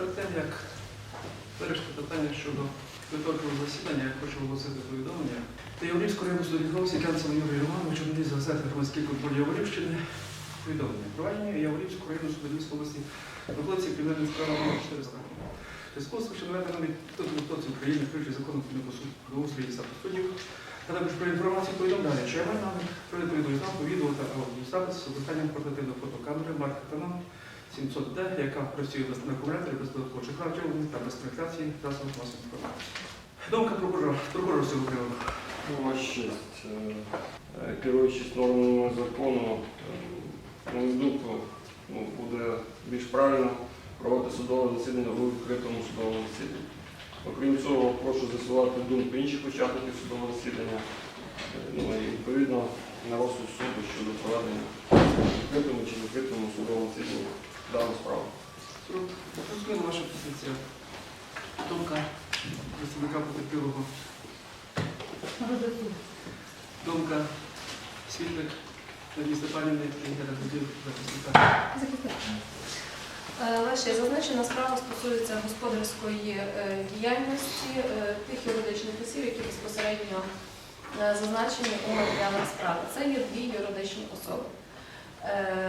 Перед тим, як вирішити питання щодо підготовчого засідання, я хочу оголосити повідомлення. Яворівського району суду відбувся канцлер Юрій Романович, журналіст газети «Громадський контроль Яворівщини». Повідомлення. Провадження Яворівського району суду Львівської області на вулиці Кримінальної справи номер 400. Зв'язку з підготовці України, включить законом про суд про устрій і статус суддів, а також про інформацію повідомляє, що я маю намір про відповідну відео та аудіозапис з використанням портативної фотокамери марки Canon 700D, яка працює без акумуляторів, без додаткових радіо та без трансляції засобів масової інформації. Думка прокурора, прокурор цього Ваша честь, е, керуючись нормами закону, е, на мою думку, ну, буде більш правильно проводити судове засідання у відкритому судовому засіданні. Окрім цього, прошу з'ясувати думку інших учасників судового засідання, е, ну і відповідно на розсуд суду щодо проведення в відкритому чи закритому судовому засіданні дану справу. Суд, Зрозуміла ваша позиція. Думка представника потерпілого. Думка світлик Надії Степанівни і Герасимів захисника. Е, Ваша зазначена справа стосується господарської е, діяльності е, тих юридичних осіб, які безпосередньо е, зазначені у матеріалах справи. Це є дві юридичні особи. Е,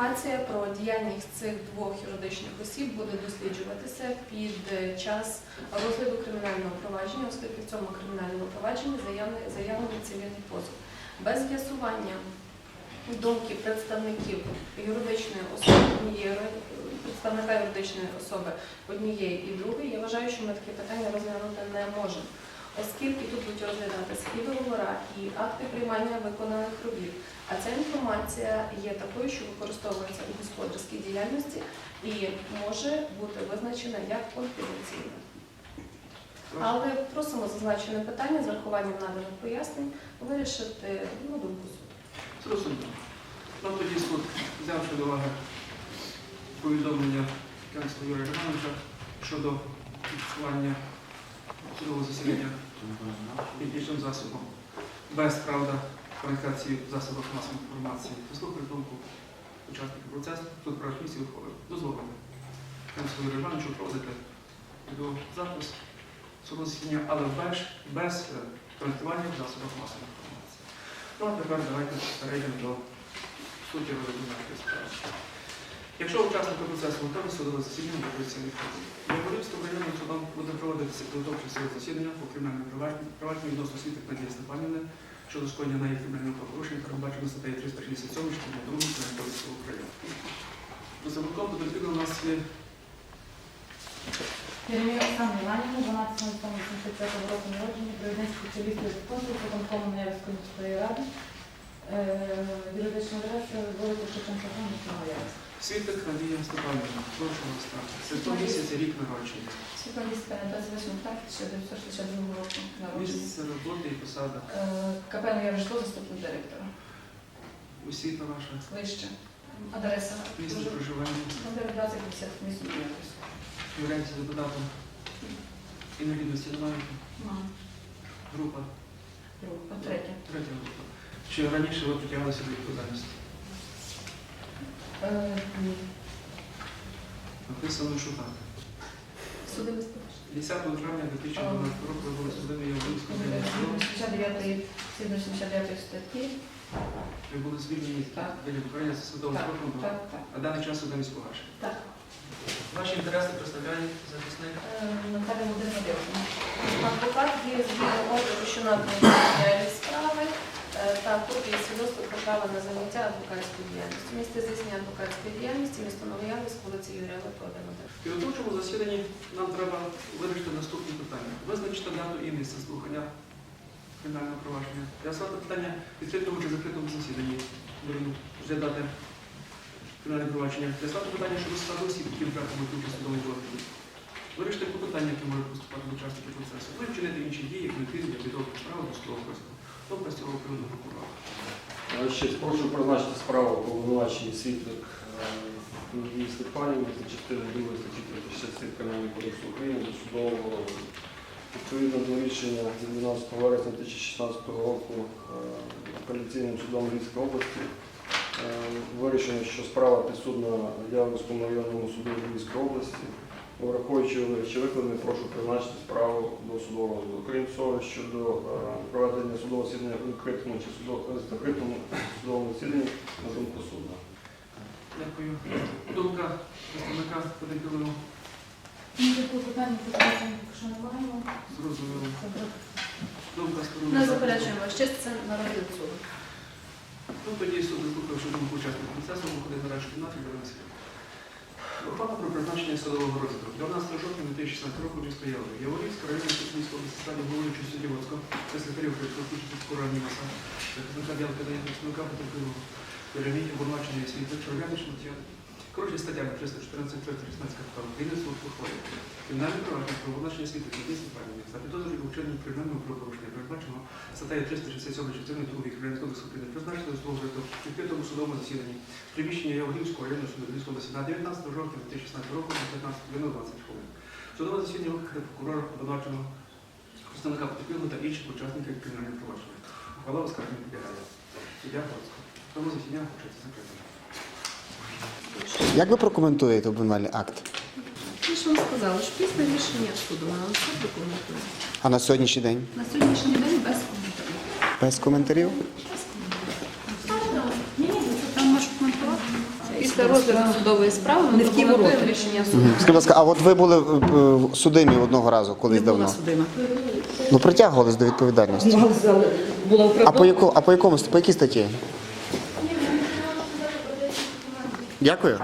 Інформація про діяльність цих двох юридичних осіб буде досліджуватися під е, час розгляду кримінального провадження, оскільки в цьому кримінальному провадженні заявлений цивільний позов. Без з'ясування думки представників юридичної особи представника юридичної особи однієї і другої, я вважаю, що ми такі питання розглянути не можемо, оскільки тут будуть розглядатися і договора, і акти приймання виконаних робіт. А ця інформація є такою, що використовується у господарській діяльності і може бути визначена як конфіденційна. Але просимо зазначене питання з врахуванням наданих пояснень вирішити на думку суду. Зрозуміло. Тоді суд, взявши до уваги повідомлення канцлера Юрія Романовича щодо фіксування судового засідання технічним засобом без правда комунікації в засобах масової інформації. Заслухали думку учасників процесу, суд прав місці. Дозволити канцлеру Юрію Романовичу проводити відеозапис судового засідання, але без, без е, транслювання в засобах масової інформації. Ну а тепер давайте перейдемо до суті розгляду справи. Якщо учасники процесу готові судове засідання відбудеться відповідно. Яворівським районним судом буде проводитися підготовче судове засідання по кримінальному провадженню відносно світок Надії Степанівни щодо скоєння неї кримінального правопорушення, передбачено статтею 367 частини 2 Кримінального кодексу України. Представником до відповідно у нас є Єремія Оксана Іванівна, 12.85 року народження, провідний спеціаліст із конкурсу виконкому Неявської міської ради. Е, Юридична адреса вулиця Шевченка, міста Світик Надія Степанівна. Прошу вас так. 100 місяця рік народження. Світловістка 28 так, 1962 року народження. Місце роботи і посада. Е, «Нове житло» заступник директора. Освіта ваша. Вище. Адреса. Місце проживання. Номер 2050 місто Новоярськ. Являється депутатом інвалідності немає. Мам. Група. Група. Третя. Третя група. Чи раніше ви притягалися до відповідальності? Е. Написано, так. Суди безпечно. 10 травня 2012 року ви були судові Яворівського Е, районного суду. 79 статті. Ви були звільнені Так. біля виконання судового Так, строку, так, так. а даний час судовість погашена. Так. Ваші інтереси представляє захисник. Е, Наталя Володимирівна. Адвокат є згідно ордеру, що е, та копії свідоцтва про право на заняття адвокатської діяльності. Місце здійснення адвокатської діяльності, місто Новоярськ, вулиці Юрія 11. В підготовчому засіданні нам треба вирішити наступні питання. Визначити дату і місце слухання кримінального провадження. Я ставлю питання в відкритому чи закритому засіданні. Будемо розглядати кримінальне провадження. Я ставлю питання щодо складу осіб, які братимуть участь у судовому. Вирішити клопотання, які можуть поступати до учасників процесу. Ви вчинити інші дії, як необхідні для підготовки справи до Тобто приводу прокурора. Е, Ще прошу призначити справу по обвинуваченні світлик Надії Степанівни за частиною 2 статті 36 Кримінального кодексу України до судового. Відповідно до рішення від 12 вересня 2016 року е, апеляційним судом Львівської області е, вирішено, що справа підсудна Яворівському районному суду Львівської області Враховуючи ще викладене, прошу призначити справу до судового розгляду. Крім цього, щодо е, проведення судового засідання в відкритому чи закритому судовому засіданні на думку суду. Дякую. Думка представника потерпілого Ніяких клопотань по питанню що не маємо. зрозуміло. Думка сторони. Не заперечуємо, ще це на розгляд суду. Ну, тоді суд заслухавши думку учасників процесу, виходить на нашу кімнату і беремо свідок. Ухвала про призначення судового розгляду. 12 жовтня 2016 року місто Яворів. Яворівська районна області стадії головуючого судді Воцького, секретарів сільського раді МАСА, захисника Білка дає представника потерпілого Єремія, обвинувачення світу, чорнянич матеріали. Коротше, статтями 314 316 КПК України суд провадження про обвинувачення світу Київської компанії за підозрою у вчиненні кримінального правопорушення, передбаченого статтею 367 частини 2 Кримінального кодексу України, призначено розгляду в відкритому судовому засіданні приміщення Яворівського районного суду Львівської області на 19 жовтня 2016 року на 15 годину 20 хвилин. Судове засідання викликати прокурора обвинуваченого представника потерпілого та інших учасників кримінального провадження. Ухвала оскарження підлягає. Суддя. Тому засідання хочеться закрити. Як ви прокоментуєте обвинувальний акт? Ми ж вам сказали, що після рішення суду вам все документуємо. А на сьогоднішній день? На сьогоднішній день без коментарів. Без коментарів? Коментувати. Після розгляду судової справи ми документуємо рішення суду. Скажіть, будь ласка, а от ви були е, судимі одного разу колись Не була давно? судима. Ну притягувались до відповідальності. Ну, Була А по, оправдована. яку, а по якому по якій статті? Дякую.